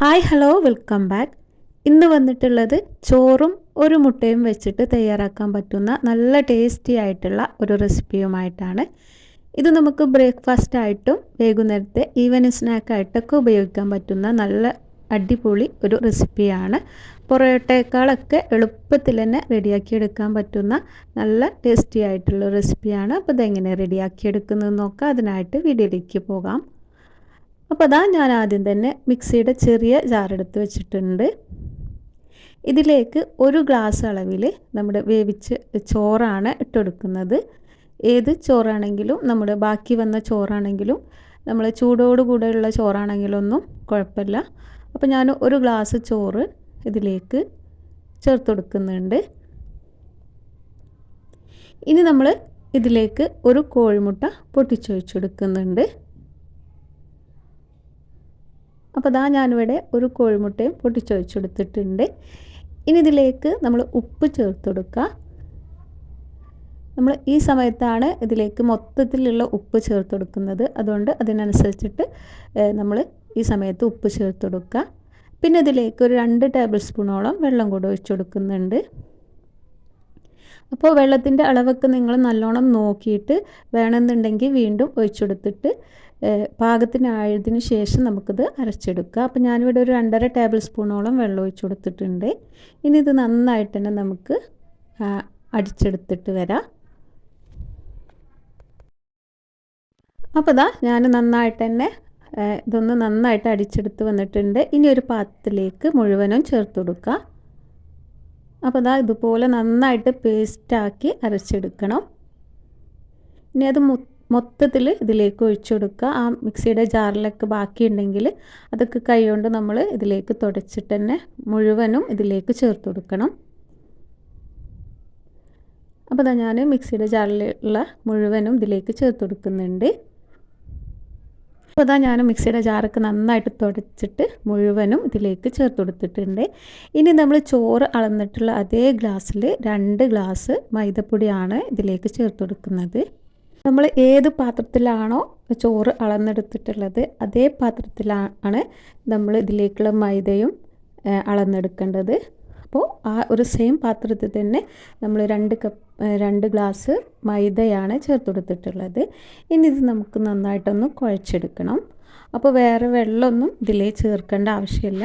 Hi hello welcome back ഇന്ന് വന്നിട്ടുള്ളത് ചോറും ഒരു മുട്ടയും വെച്ചിട്ട് തയ്യാറാക്കാൻ പറ്റുന്ന നല്ല ടേസ്റ്റി ആയിട്ടുള്ള ഒരു റെസിപ്പിയുമായിട്ടാണ് ഇത് നമുക്ക് ബ്രേക്ക്ഫാസ്റ്റ് ആയിട്ടും വൈകുന്നേരത്തെ ഈവനിങ് സ്നാക്കായിട്ടൊക്കെ ഉപയോഗിക്കാൻ പറ്റുന്ന നല്ല അടിപൊളി ഒരു റെസിപ്പിയാണ് പൊറോട്ടയേക്കാളൊക്കെ എളുപ്പത്തിൽ തന്നെ റെഡിയാക്കിയെടുക്കാൻ പറ്റുന്ന നല്ല ടേസ്റ്റി ആയിട്ടുള്ള റെസിപ്പിയാണ് അപ്പോൾ ഇതെങ്ങനെ റെഡിയാക്കിയെടുക്കുന്നത് നോക്കാം. അതിനായിട്ട് വീഡിയോയിലേക്ക് പോകാം. അപ്പോൾ അതാ ഞാൻ ആദ്യം തന്നെ മിക്സിയുടെ ചെറിയ ജാറെടുത്ത് വെച്ചിട്ടുണ്ട്. ഇതിലേക്ക് ഒരു ഗ്ലാസ് അളവിൽ നമ്മുടെ വേവിച്ച് ചോറാണ് ഇട്ടെടുക്കുന്നത്. ഏത് ചോറാണെങ്കിലും നമ്മുടെ ബാക്കി വന്ന ചോറാണെങ്കിലും നമ്മൾ ചൂടോട് കൂടെയുള്ള ചോറാണെങ്കിലൊന്നും കുഴപ്പമില്ല. അപ്പോൾ ഞാൻ ഒരു ഗ്ലാസ് ചോറ് ഇതിലേക്ക് ചേർത്ത് കൊടുക്കുന്നുണ്ട് ഇനി നമ്മൾ ഇതിലേക്ക് ഒരു കോഴിമുട്ട പൊട്ടിച്ചൊഴിച്ചെടുക്കുന്നുണ്ട്. അപ്പോൾ അതാ ഞാനിവിടെ ഒരു കോഴിമുട്ടയും പൊട്ടിച്ചൊഴിച്ചെടുത്തിട്ടുണ്ട്. ഇനി ഇതിലേക്ക് നമ്മൾ ഉപ്പ് ചേർത്ത് കൊടുക്കുക. നമ്മൾ ഈ സമയത്താണ് ഇതിലേക്ക് മൊത്തത്തിലുള്ള ഉപ്പ് ചേർത്ത് കൊടുക്കുന്നത്. അതുകൊണ്ട് അതിനനുസരിച്ചിട്ട് നമ്മൾ ഈ സമയത്ത് ഉപ്പ് ചേർത്ത് കൊടുക്കുക. പിന്നെ ഇതിലേക്ക് ഒരു രണ്ട് ടേബിൾ സ്പൂണോളം വെള്ളം കൂടെ ഒഴിച്ചു കൊടുക്കുന്നുണ്ട്. അപ്പോൾ വെള്ളത്തിന്റെ അളവൊക്കെ നിങ്ങൾ നല്ലോണം നോക്കിയിട്ട് വേണമെന്നുണ്ടെങ്കിൽ വീണ്ടും ഒഴിച്ചെടുത്തിട്ട് പാകത്തിനായതിന് ശേഷം നമുക്കിത് അരച്ചെടുക്കുക. അപ്പോൾ ഞാനിവിടെ ഒരു രണ്ടര ടേബിൾ സ്പൂണോളം വെള്ളം ഒഴിച്ചു കൊടുത്തിട്ടുണ്ട്. ഇനി ഇത് നന്നായിട്ട് തന്നെ നമുക്ക് അടിച്ചെടുത്തിട്ട് വരാം. അപ്പോൾ ഇതാ ഞാൻ നന്നായിട്ട് തന്നെ ഇതൊന്ന് നന്നായിട്ട് അടിച്ചെടുത്ത് വന്നിട്ടുണ്ട്. ഇനി ഒരു പാത്രത്തിലേക്ക് മുഴുവനും ചേർത്ത് കൊടുക്കുക. അപ്പോൾ ഇതാ ഇതുപോലെ നന്നായിട്ട് പേസ്റ്റാക്കി അരച്ചെടുക്കണം. ഇനി അത് മൊത്തത്തിൽ ഇതിലേക്ക് ഒഴിച്ചു കൊടുക്കുക. ആ മിക്സിയുടെ ജാറിലൊക്കെ ബാക്കിയുണ്ടെങ്കിൽ അതൊക്കെ കൈകൊണ്ട് നമ്മൾ ഇതിലേക്ക് തുടച്ചിട്ട് തന്നെ മുഴുവനും ഇതിലേക്ക് ചേർത്ത് കൊടുക്കണം. അപ്പോൾ അതാ ഞാൻ മിക്സിയുടെ ജാറിലുള്ള മുഴുവനും ഇതിലേക്ക് ചേർത്ത് കൊടുക്കുന്നുണ്ട്. അപ്പോൾ അതാ ഞാൻ മിക്സിയുടെ ജാറൊക്കെ നന്നായിട്ട് തുടച്ചിട്ട് മുഴുവനും ഇതിലേക്ക് ചേർത്ത് കൊടുത്തിട്ടുണ്ട്. ഇനി നമ്മൾ ചോറ് അളന്നിട്ടുള്ള അതേ ഗ്ലാസ്സിൽ രണ്ട് ഗ്ലാസ് മൈദപ്പൊടിയാണ് ഇതിലേക്ക് ചേർത്ത് കൊടുക്കുന്നത്. നമ്മൾ ഏത് പാത്രത്തിലാണോ ചോറ് അളന്നെടുത്തിട്ടുള്ളത് അതേ പാത്രത്തിലാണ് നമ്മൾ ഇതിലേക്കുള്ള മൈദയും അളന്നെടുക്കേണ്ടത്. അപ്പോൾ ആ ഒരു സെയിം പാത്രത്തിൽ തന്നെ നമ്മൾ രണ്ട് കപ്പ് രണ്ട് ഗ്ലാസ് മൈദയാണ് ചേർത്ത് കൊടുത്തിട്ടുള്ളത് ഇനി ഇത് നമുക്ക് നന്നായിട്ടൊന്ന് കുഴച്ചെടുക്കണം. അപ്പോൾ വേറെ വെള്ളമൊന്നും ഇതിലേ ചേർക്കേണ്ട ആവശ്യമില്ല.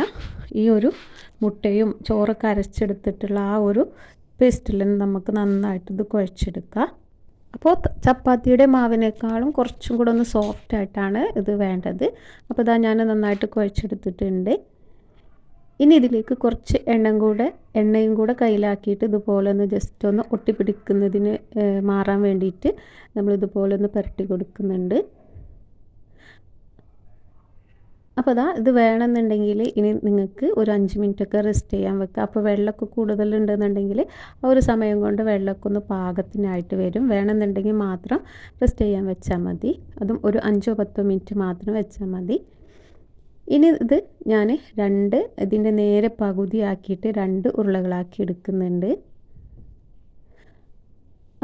ഈ ഒരു മുട്ടയും ചോറൊക്കെ അരച്ചെടുത്തിട്ടുള്ള ആ ഒരു പേസ്റ്റിൽ നമുക്ക് നന്നായിട്ട് ഇത് കുഴച്ചെടുക്കാം. അപ്പോൾ ചപ്പാത്തിയുടെ മാവിനേക്കാളും കുറച്ചും കൂടെ ഒന്ന് സോഫ്റ്റ് ആയിട്ടാണ് ഇത് വേണ്ടത്. അപ്പോൾ ഇതാ ഞാൻ നന്നായിട്ട് കുഴച്ചെടുത്തിട്ടുണ്ട്. ഇനി ഇതിലേക്ക് കുറച്ച് എണ്ണയും കൂടെ എണ്ണയും കൂടെ കയ്യിലാക്കിയിട്ട് ഇതുപോലെ ഒന്ന് ജസ്റ്റ് ഒന്ന് ഒട്ടിപ്പിടിക്കുന്നതിന് മാറാൻ വേണ്ടിയിട്ട് നമ്മൾ ഇതുപോലെ ഒന്ന് പുരട്ടി കൊടുക്കുന്നുണ്ട്. അപ്പോൾ അതാ ഇത് വേണമെന്നുണ്ടെങ്കിൽ ഇനി നിങ്ങൾക്ക് ഒരു അഞ്ച് മിനിറ്റൊക്കെ റെസ്റ്റ് ചെയ്യാൻ വെക്കുക അപ്പോൾ വെള്ളമൊക്കെ കൂടുതലുണ്ടെന്നുണ്ടെങ്കിൽ ആ ഒരു സമയം കൊണ്ട് വെള്ളമൊക്കെ ഒന്ന് പാകത്തിനായിട്ട് വരും. വേണമെന്നുണ്ടെങ്കിൽ മാത്രം റെസ്റ്റ് ചെയ്യാൻ വെച്ചാൽ മതി. അതും ഒരു അഞ്ചോ പത്തോ മിനിറ്റ് മാത്രം വെച്ചാൽ മതി. ഇനി ഇത് ഞാൻ രണ്ട് ഇതിന്റെ നേരെ പകുതി ആക്കിയിട്ട് രണ്ട് ഉരുളകളാക്കി എടുക്കുന്നുണ്ട്.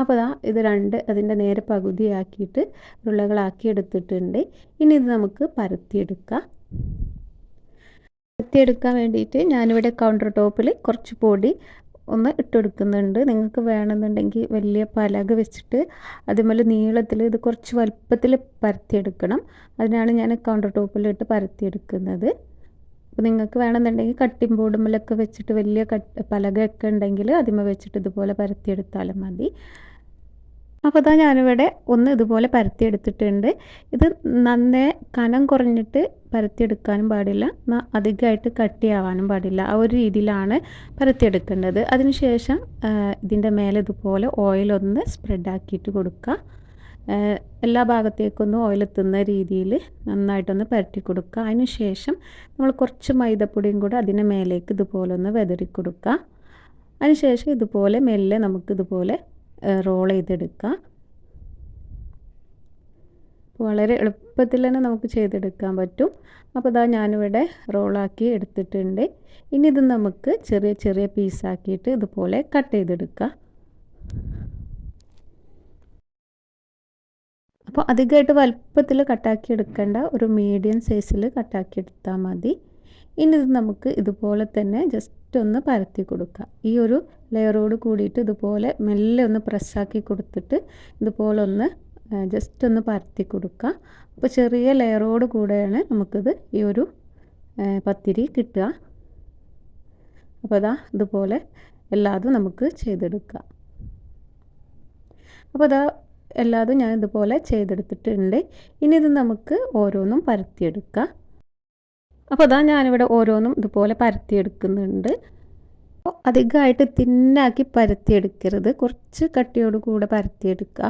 അപ്പോൾ ദാ ഇത് രണ്ട് അതിന്റെ നേരെ പകുതിയാക്കിയിട്ട് ഉരുളകളാക്കി എടുത്തിട്ടുണ്ട്. ഇനി ഇത് നമുക്ക് പരത്തിയെടുക്കാം പരത്തിയെടുക്കാൻ വേണ്ടിയിട്ട് ഞാനിവിടെ കൗണ്ടർ ടോപ്പിൽ കുറച്ച് പൊടി ഒന്ന് ഇട്ടെടുക്കുന്നുണ്ട്. നിങ്ങൾക്ക് വേണമെന്നുണ്ടെങ്കിൽ വലിയ പലക വെച്ചിട്ട് അതുപോലെ നീളത്തിൽ ഇത് കുറച്ച് വലുപ്പത്തിൽ പരത്തിയെടുക്കണം. അതിനാണ് ഞാൻ കൗണ്ടർ ടോപ്പിലിട്ട് പരത്തിയെടുക്കുന്നത്. അപ്പോൾ നിങ്ങൾക്ക് വേണമെന്നുണ്ടെങ്കിൽ കട്ടിംഗ് ബോർഡുമ്മലൊക്കെ വെച്ചിട്ട് വലിയ കട്ട് പലകയൊക്കെ ഉണ്ടെങ്കിൽ അതിമ വെച്ചിട്ട് ഇതുപോലെ പരത്തിയെടുത്താലും മതി. അപ്പോൾ ഇതാ ഞാനിവിടെ ഒന്ന് ഇതുപോലെ പരത്തിയെടുത്തിട്ടുണ്ട്. ഇത് നന്നേ കനം കുറഞ്ഞിട്ട് പരത്തിയെടുക്കാനും പാടില്ല. അധികമായിട്ട് കട്ടിയാവാനും പാടില്ല. ആ ഒരു രീതിയിലാണ് പരത്തിയെടുക്കേണ്ടത്. അതിനുശേഷം ഇതിന്റെ മേലെ ഇതുപോലെ ഓയിലൊന്ന് സ്പ്രെഡാക്കിയിട്ട് കൊടുക്കുക. എല്ലാ ഭാഗത്തേക്കൊന്നും ഓയിലെത്തുന്ന രീതിയിൽ നന്നായിട്ടൊന്ന് പരട്ടി കൊടുക്കുക. അതിന് ശേഷം നമ്മൾ കുറച്ച് മൈദപ്പൊടിയും കൂടെ അതിന്റെ മേലേക്ക് ഇതുപോലെ ഒന്ന് വെതറി കൊടുക്കുക അതിനുശേഷം ഇതുപോലെ മെല്ലെ നമുക്കിതുപോലെ റോൾ ചെയ്തെടുക്കാം. വളരെ എളുപ്പത്തിൽ തന്നെ നമുക്ക് ചെയ്തെടുക്കാൻ പറ്റും. അപ്പോൾ ഇതാ ഞാനിവിടെ റോളാക്കി എടുത്തിട്ടുണ്ട്. ഇനി ഇത് നമുക്ക് ചെറിയ ചെറിയ പീസാക്കിയിട്ട് ഇതുപോലെ കട്ട് ചെയ്തെടുക്കുക അപ്പോൾ അധികമായിട്ട് വലുപ്പത്തിൽ കട്ടാക്കി എടുക്കേണ്ട. ഒരു മീഡിയം സൈസിൽ കട്ടാക്കി എടുത്താൽ മതി. ഇനി ഇത് നമുക്ക് ഇതുപോലെ തന്നെ ജസ്റ്റ് ഒന്ന് പരത്തി കൊടുക്കുക ഈ ഒരു ലെയറോട് കൂടിയിട്ട് ഇതുപോലെ മെല്ലെ ഒന്ന് പ്രസ്സാക്കി കൊടുത്തിട്ട് ഇതുപോലെ ഒന്ന് ജസ്റ്റ് ഒന്ന് പരത്തി കൊടുക്കുക അപ്പോൾ ചെറിയ ലെയറോട് കൂടെയാണ് നമുക്കിത് ഈ ഒരു പത്തിരി കിട്ടുക. അപ്പോൾ അതാ ഇതുപോലെ എല്ലാതും നമുക്ക് ചെയ്തെടുക്കാം. അപ്പോൾ അതാ എല്ലാതും ഞാൻ ഇതുപോലെ ചെയ്തെടുത്തിട്ടുണ്ട്. ഇനി ഇത് നമുക്ക് ഓരോന്നും പരത്തിയെടുക്കാം. അപ്പോൾ അതാ ഞാനിവിടെ ഓരോന്നും ഇതുപോലെ പരത്തിയെടുക്കുന്നുണ്ട്. അധികമായിട്ട് തിന്നാക്കി പരത്തിയെടുക്കരുത്. കുറച്ച് കട്ടിയോട് കൂടെ പരത്തിയെടുക്കുക.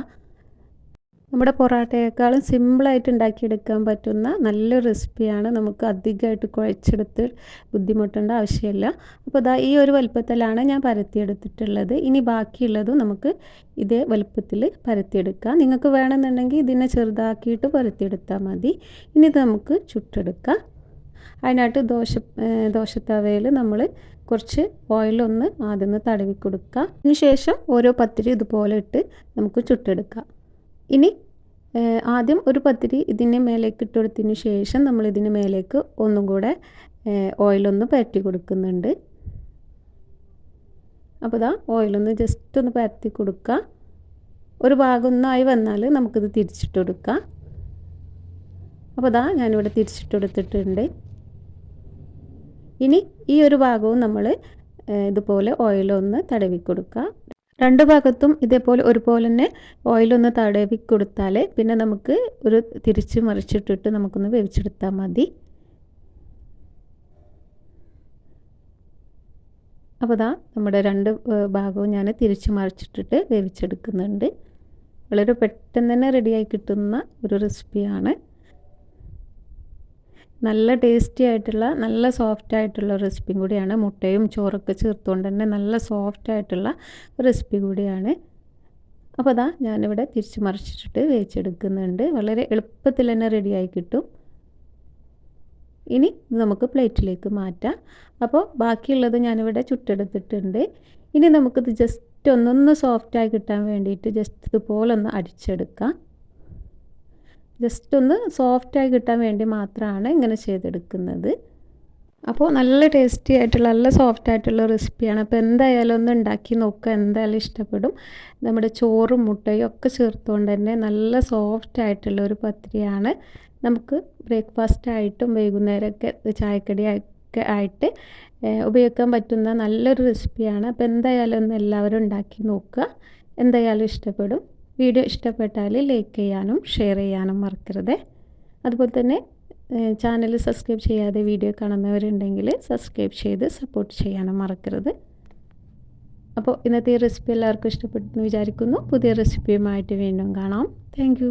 നമ്മുടെ പൊറാട്ടയേക്കാളും സിമ്പിളായിട്ട് ഉണ്ടാക്കിയെടുക്കാൻ പറ്റുന്ന നല്ലൊരു റെസിപ്പിയാണ് നമുക്ക് അധികമായിട്ട് കുഴച്ചെടുത്ത് ബുദ്ധിമുട്ടേണ്ട ആവശ്യമില്ല. അപ്പോൾ ഇതാ ഈ ഒരു വലുപ്പത്തിലാണ് ഞാൻ പരത്തിയെടുത്തിട്ടുള്ളത്. ഇനി ബാക്കിയുള്ളതും നമുക്ക് ഇതേ വലുപ്പത്തിൽ പരത്തിയെടുക്കാം. നിങ്ങൾക്ക് വേണമെന്നുണ്ടെങ്കിൽ ഇതിനെ ചെറുതാക്കിയിട്ട് പരത്തിയെടുത്താൽ മതി. ഇനി ഇത് നമുക്ക് ചുട്ടെടുക്കാം. അതിനായിട്ട് ദോശ ദോശത്തവയിൽ നമ്മൾ കുറച്ച് ഓയിലൊന്ന് ആദ്യം ഒന്ന് തടവി കൊടുക്കുക. അതിനുശേഷം ഓരോ പത്തിരി ഇതുപോലെ ഇട്ട് നമുക്ക് ചുട്ടെടുക്കാം. ഇനി ആദ്യം ഒരു പത്തിരി ഇതിന്റെ മേലേക്ക് ഇട്ട് കൊടുത്തതിന് ശേഷം നമ്മൾ ഇതിന് മേലേക്ക് ഒന്നും കൂടെ ഓയിലൊന്ന് പരറ്റി കൊടുക്കുന്നുണ്ട്. അപ്പോൾ ഇതാ ഓയിലൊന്ന് ജസ്റ്റ് ഒന്ന് പരത്തി കൊടുക്കുക. ഒരു ഭാഗം ഒന്നായി വന്നാൽ നമുക്കിത് തിരിച്ചിട്ട് കൊടുക്കാം. അപ്പോൾ ഇതാ ഞാനിവിടെ തിരിച്ചിട്ട് കൊടുത്തിട്ടുണ്ട്. ഇനി ഈ ഒരു ഭാഗവും നമ്മൾ ഇതുപോലെ ഓയിലൊന്ന് തടവി കൊടുക്കുക രണ്ട് ഭാഗത്തും ഇതേപോലെ ഒരുപോലെ തന്നെ ഓയിലൊന്ന് തടവി കൊടുത്താൽ പിന്നെ നമുക്ക് ഒരു തിരിച്ച് മറിച്ചിട്ടിട്ട് നമുക്കൊന്ന് വേവിച്ചെടുത്താൽ മതി. അപ്പോൾ ദാ നമ്മുടെ രണ്ട് ഭാഗവും ഞാൻ തിരിച്ച് മറിച്ചിട്ടിട്ട് വേവിച്ചെടുക്കുന്നുണ്ട്. വളരെ പെട്ടെന്ന് തന്നെ റെഡിയായി കിട്ടുന്ന ഒരു റെസിപ്പിയാണ് നല്ല ടേസ്റ്റി ആയിട്ടുള്ള നല്ല സോഫ്റ്റ് ആയിട്ടുള്ള റെസിപ്പിയും കൂടിയാണ് മുട്ടയും ചോറൊക്കെ ചേർത്തുകൊണ്ട് തന്നെ നല്ല സോഫ്റ്റ് ആയിട്ടുള്ള റെസിപ്പി കൂടിയാണ്. അപ്പോൾ അതാ ഞാനിവിടെ തിരിച്ച് മറിച്ചിട്ടിട്ട് വേവിച്ചെടുക്കുന്നുണ്ട്. വളരെ എളുപ്പത്തിൽ തന്നെ റെഡിയായി കിട്ടും. ഇനി നമുക്ക് പ്ലേറ്റിലേക്ക് മാറ്റാം. അപ്പോൾ ബാക്കിയുള്ളത് ഞാനിവിടെ ചുട്ടെടുത്തിട്ടുണ്ട്. ഇനി നമുക്കിത് ജസ്റ്റ് ഒന്നൊന്ന് സോഫ്റ്റായി കിട്ടാൻ വേണ്ടിയിട്ട് ജസ്റ്റ് ഇതുപോലെ ഒന്ന് അടിച്ചെടുക്കാം. ജസ്റ്റ് ഒന്ന് സോഫ്റ്റായി കിട്ടാൻ വേണ്ടി മാത്രമാണ് ഇങ്ങനെ ചെയ്തെടുക്കുന്നത്. അപ്പോൾ നല്ല ടേസ്റ്റി ആയിട്ടുള്ള നല്ല സോഫ്റ്റ് ആയിട്ടുള്ള റെസിപ്പിയാണ് അപ്പോൾ എന്തായാലും ഒന്ന് ഉണ്ടാക്കി നോക്കുക. എന്തായാലും ഇഷ്ടപ്പെടും. നമ്മുടെ ചോറും മുട്ടയും ഒക്കെ ചേർത്തുകൊണ്ട് തന്നെ നല്ല സോഫ്റ്റ് ആയിട്ടുള്ള ഒരു പത്തിരിയാണ്. നമുക്ക് ബ്രേക്ക്ഫാസ്റ്റ് ആയിട്ടും വൈകുന്നേരമൊക്കെ ചായക്കടിയൊക്കെ ആയിട്ട് ഉപയോഗിക്കാൻ പറ്റുന്ന നല്ലൊരു റെസിപ്പിയാണ് അപ്പോൾ എന്തായാലും ഒന്ന് എല്ലാവരും ഉണ്ടാക്കി നോക്കുക. എന്തായാലും ഇഷ്ടപ്പെടും. വീഡിയോ ഇഷ്ടപ്പെട്ടാൽ ലൈക്ക് ചെയ്യാനും ഷെയർ ചെയ്യാനും മറക്കരുത്. അതുപോലെ തന്നെ ചാനൽ സബ്സ്ക്രൈബ് ചെയ്യാതെ വീഡിയോ കാണുന്നവരുണ്ടെങ്കിൽ സബ്സ്ക്രൈബ് ചെയ്ത് സപ്പോർട്ട് ചെയ്യാനും മറക്കരുത്. അപ്പോൾ ഇന്നത്തെ ഈ റെസിപ്പി എല്ലാവർക്കും ഇഷ്ടപ്പെട്ടെന്ന് വിചാരിക്കുന്നു. പുതിയ റെസിപ്പിയുമായിട്ട് വീണ്ടും കാണാം. താങ്ക്